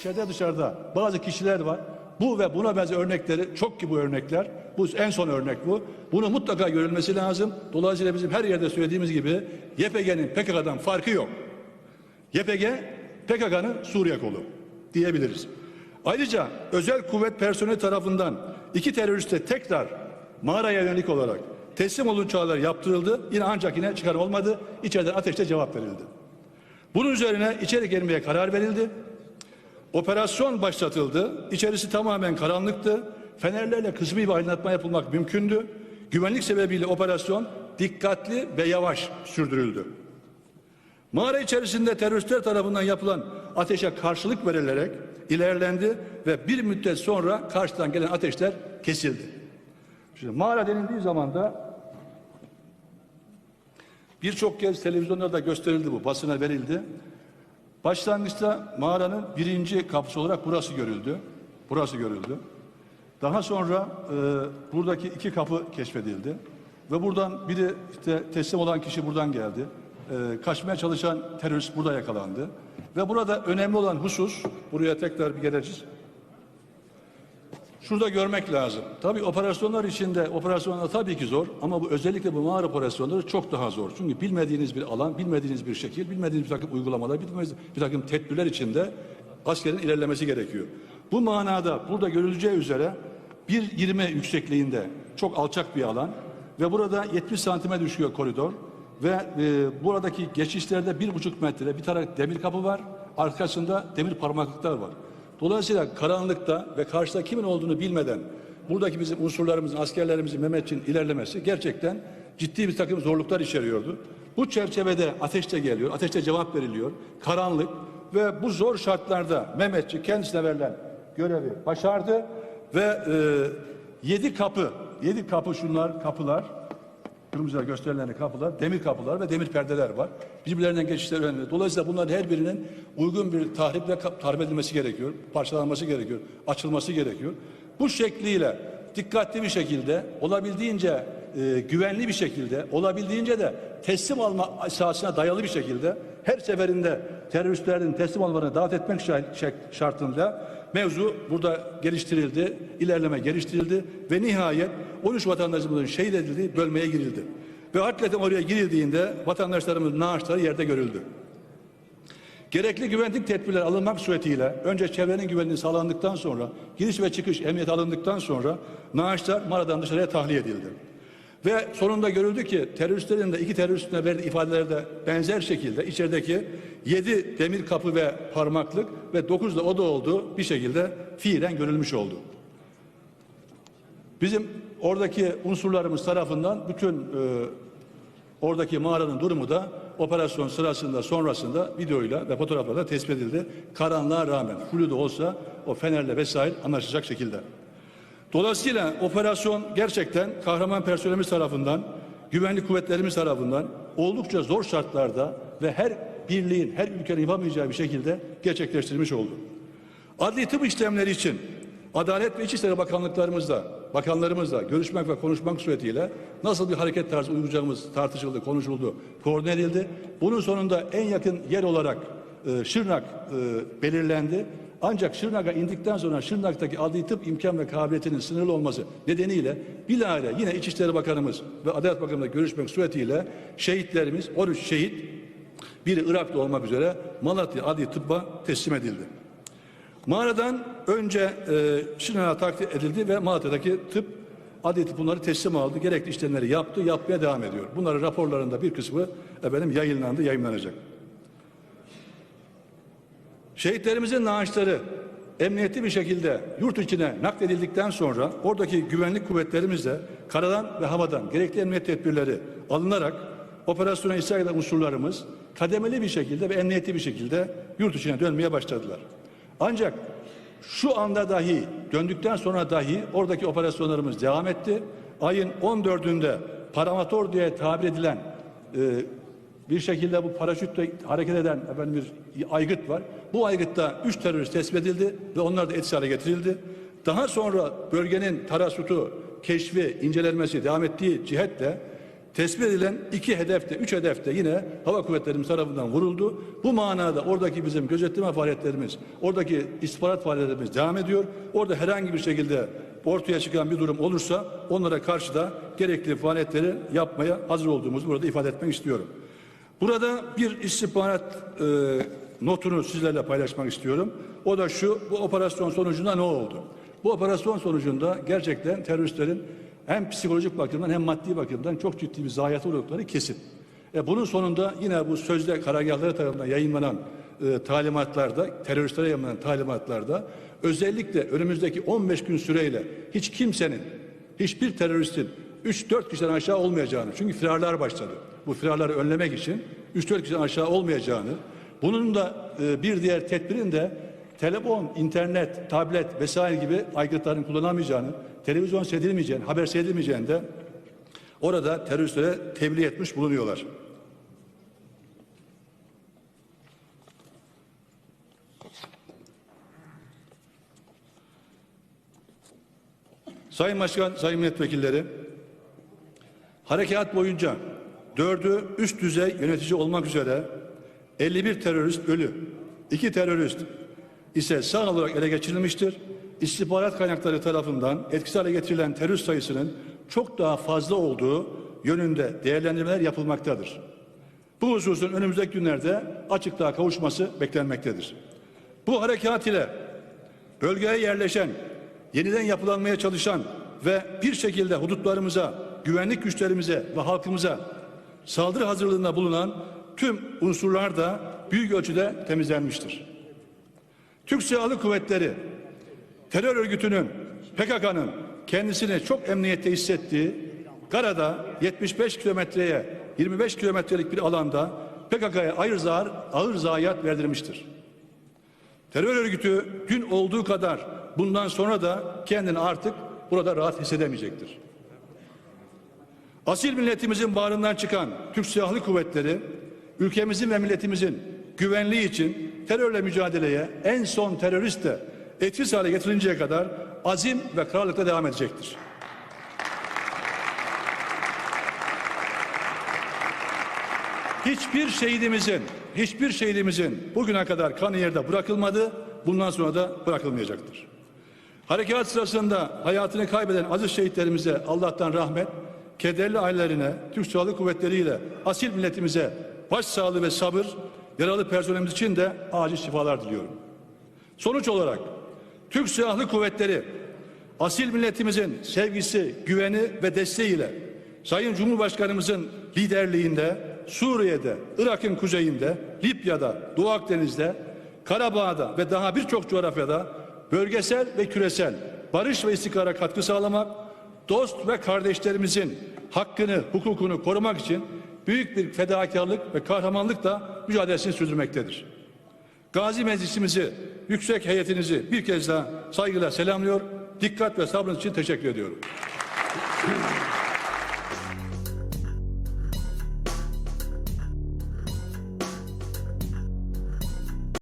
içeride dışarıda bazı kişiler var. Bu ve buna benzer örnekleri çok ki bu örnekler. Bu en son örnek bu. Bunu mutlaka görülmesi lazım. Dolayısıyla bizim her yerde söylediğimiz gibi YPG'nin PKK'dan farkı yok. YPG PKK'nın Suriye kolu diyebiliriz. Ayrıca özel kuvvet personeli tarafından iki teröriste tekrar mağaraya yönelik olarak teslim olun çağrıları yaptırıldı. Yine ancak yine çıkar olmadı. İçeriden ateşle cevap verildi. Bunun üzerine içeri girmeye karar verildi. Operasyon başlatıldı. İçerisi tamamen karanlıktı. Fenerlerle kısmi bir aydınlatma yapılmak mümkündü. Güvenlik sebebiyle operasyon dikkatli ve yavaş sürdürüldü. Mağara içerisinde teröristler tarafından yapılan ateşe karşılık verilerek ilerlendi ve bir müddet sonra karşıdan gelen ateşler kesildi. Şimdi mağara denildiği zaman da birçok kez televizyonlarda gösterildi bu, basına verildi. Başlangıçta mağaranın birinci kapısı olarak burası görüldü. Burası görüldü. Daha sonra e, buradaki iki kapı keşfedildi. Ve buradan biri işte teslim olan kişi buradan geldi. E, kaçmaya çalışan terörist burada yakalandı. Ve burada önemli olan husus, buraya tekrar bir geleceğiz. Şurada görmek lazım. Tabii operasyonlar içinde operasyonlar tabii ki zor ama bu özellikle bu mağara operasyonları çok daha zor. Çünkü bilmediğiniz bir alan, bilmediğiniz bir şekil, bilmediğiniz bir takım uygulamalar, bilmediğiniz bir takım tedbirler içinde askerin ilerlemesi gerekiyor. Bu manada burada görüleceği üzere 1.20 yüksekliğinde çok alçak bir alan ve burada 70 santime düşüyor koridor ve e, buradaki geçişlerde bir buçuk metre bir taraf demir kapı var, arkasında demir parmaklıklar var. Dolayısıyla karanlıkta ve karşıda kimin olduğunu bilmeden buradaki bizim unsurlarımızın, askerlerimizin, Mehmetçiğin ilerlemesi gerçekten ciddi bir takım zorluklar içeriyordu. Bu çerçevede ateşte geliyor, ateşte cevap veriliyor, karanlık ve bu zor şartlarda Mehmetçi kendisine verilen görevi başardı ve e, yedi kapı, yedi kapı şunlar kapılar, kırmızıda gösterilen kapılar, demir kapılar ve demir perdeler var. Birbirlerinden geçişler önemli. Dolayısıyla bunların her birinin uygun bir tahriple tahrip edilmesi gerekiyor. Parçalanması gerekiyor. Açılması gerekiyor. Bu şekliyle dikkatli bir şekilde olabildiğince e, güvenli bir şekilde olabildiğince de teslim alma esasına dayalı bir şekilde her seferinde teröristlerin teslim almalarını davet etmek şartında mevzu burada geliştirildi, ilerleme geliştirildi ve nihayet 13 vatandaşımızın şehit edildiği bölmeye girildi. Ve hakikaten oraya girildiğinde vatandaşlarımızın naaşları yerde görüldü. Gerekli güvenlik tedbirleri alınmak suretiyle önce çevrenin güvenliği sağlandıktan sonra giriş ve çıkış emniyet alındıktan sonra naaşlar mağaradan dışarıya tahliye edildi. Ve sonunda görüldü ki teröristlerin de iki teröristin verdiği ifadelerde benzer şekilde içerideki yedi demir kapı ve parmaklık ve dokuz da oda olduğu bir şekilde fiilen görülmüş oldu. Bizim oradaki unsurlarımız tarafından bütün e, oradaki mağaranın durumu da operasyon sırasında sonrasında videoyla ve fotoğraflarla tespit edildi. Karanlığa rağmen flu da olsa o fenerle vesaire anlaşılacak şekilde. Dolayısıyla operasyon gerçekten kahraman personelimiz tarafından, güvenlik kuvvetlerimiz tarafından oldukça zor şartlarda ve her birliğin, her ülkenin yapamayacağı bir şekilde gerçekleştirilmiş oldu. Adli tıp işlemleri için Adalet ve İçişleri Bakanlıklarımızla, bakanlarımızla görüşmek ve konuşmak suretiyle nasıl bir hareket tarzı uygulayacağımız tartışıldı, konuşuldu, koordine edildi. Bunun sonunda en yakın yer olarak e, Şırnak e, belirlendi. Ancak Şırnak'a indikten sonra Şırnak'taki adli tıp imkan ve kabiliyetinin sınırlı olması nedeniyle bilahare yine İçişleri Bakanımız ve Adalet Bakanımızla görüşmek suretiyle şehitlerimiz 13 şehit biri Irak'ta olmak üzere Malatya Adli Tıbba teslim edildi. Mağaradan önce e, Şırnak'a takdir edildi ve Malatya'daki tıp adli tıp bunları teslim aldı. Gerekli işlemleri yaptı, yapmaya devam ediyor. Bunların raporlarında bir kısmı efendim yayınlandı, yayınlanacak. Şehitlerimizin naaşları emniyetli bir şekilde yurt içine nakledildikten sonra oradaki güvenlik kuvvetlerimizle karadan ve havadan gerekli emniyet tedbirleri alınarak operasyona eden unsurlarımız kademeli bir şekilde ve emniyetli bir şekilde yurt içine dönmeye başladılar. Ancak şu anda dahi döndükten sonra dahi oradaki operasyonlarımız devam etti. Ayın 14'ünde paramotor diye tabir edilen e, bir şekilde bu paraşütle hareket eden efendim bir aygıt var. Bu aygıtta üç terörist tespit edildi ve onlar da etkisiz hale getirildi. Daha sonra bölgenin tarasutu, keşfi, incelenmesi devam ettiği cihetle tespit edilen iki hedefte, üç hedefte yine hava kuvvetlerimiz tarafından vuruldu. Bu manada oradaki bizim gözetleme faaliyetlerimiz, oradaki istihbarat faaliyetlerimiz devam ediyor. Orada herhangi bir şekilde ortaya çıkan bir durum olursa onlara karşı da gerekli faaliyetleri yapmaya hazır olduğumuzu burada ifade etmek istiyorum. Burada bir istihbarat e, notunu sizlerle paylaşmak istiyorum. O da şu, bu operasyon sonucunda ne oldu? Bu operasyon sonucunda gerçekten teröristlerin hem psikolojik bakımdan hem maddi bakımdan çok ciddi bir zayiatı oldukları kesin. E bunun sonunda yine bu sözde karargahları tarafından yayınlanan e, talimatlarda, teröristlere yayınlanan talimatlarda özellikle önümüzdeki 15 gün süreyle hiç kimsenin, hiçbir teröristin 3-4 kişiden aşağı olmayacağını, çünkü firarlar başladı. Bu firarları önlemek için 3-4 kişiden aşağı olmayacağını, bunun da e, bir diğer tedbirin de telefon, internet, tablet vesaire gibi aygıtların kullanamayacağını, televizyon seyredilmeyeceğini, haber seyredilmeyeceğini de orada teröristlere tebliğ etmiş bulunuyorlar. Sayın Başkan, Sayın Milletvekilleri, harekat boyunca dördü üst düzey yönetici olmak üzere 51 terörist ölü, iki terörist ise sağ olarak ele geçirilmiştir. İstihbarat kaynakları tarafından etkisiz hale getirilen terörist sayısının çok daha fazla olduğu yönünde değerlendirmeler yapılmaktadır. Bu hususun önümüzdeki günlerde açıklığa kavuşması beklenmektedir. Bu harekat ile bölgeye yerleşen, yeniden yapılanmaya çalışan ve bir şekilde hudutlarımıza, güvenlik güçlerimize ve halkımıza saldırı hazırlığında bulunan tüm unsurlar da büyük ölçüde temizlenmiştir. Türk Silahlı Kuvvetleri terör örgütünün PKK'nın kendisini çok emniyette hissettiği Gara'da 75 kilometreye 25 kilometrelik bir alanda PKK'ya ağır, zar, ağır zayiat verdirmiştir. Terör örgütü dün olduğu kadar bundan sonra da kendini artık burada rahat hissedemeyecektir. Asil milletimizin bağrından çıkan Türk Silahlı Kuvvetleri ülkemizin ve milletimizin güvenliği için terörle mücadeleye en son terörist de etkisiz hale getirinceye kadar azim ve kararlılıkla devam edecektir. Hiçbir şehidimizin, hiçbir şehidimizin bugüne kadar kanı yerde bırakılmadı, bundan sonra da bırakılmayacaktır. Harekat sırasında hayatını kaybeden aziz şehitlerimize Allah'tan rahmet, kederli ailelerine, Türk Silahlı Kuvvetleri ile asil milletimize başsağlığı ve sabır, yaralı personelimiz için de acil şifalar diliyorum. Sonuç olarak Türk Silahlı Kuvvetleri asil milletimizin sevgisi, güveni ve desteğiyle Sayın Cumhurbaşkanımızın liderliğinde Suriye'de, Irak'ın kuzeyinde, Libya'da, Doğu Akdeniz'de, Karabağ'da ve daha birçok coğrafyada bölgesel ve küresel barış ve istikrara katkı sağlamak, dost ve kardeşlerimizin hakkını, hukukunu korumak için büyük bir fedakarlık ve kahramanlıkla mücadelesini sürdürmektedir. Gazi Meclisimizi, yüksek heyetinizi bir kez daha saygıyla selamlıyor. Dikkat ve sabrınız için teşekkür ediyorum.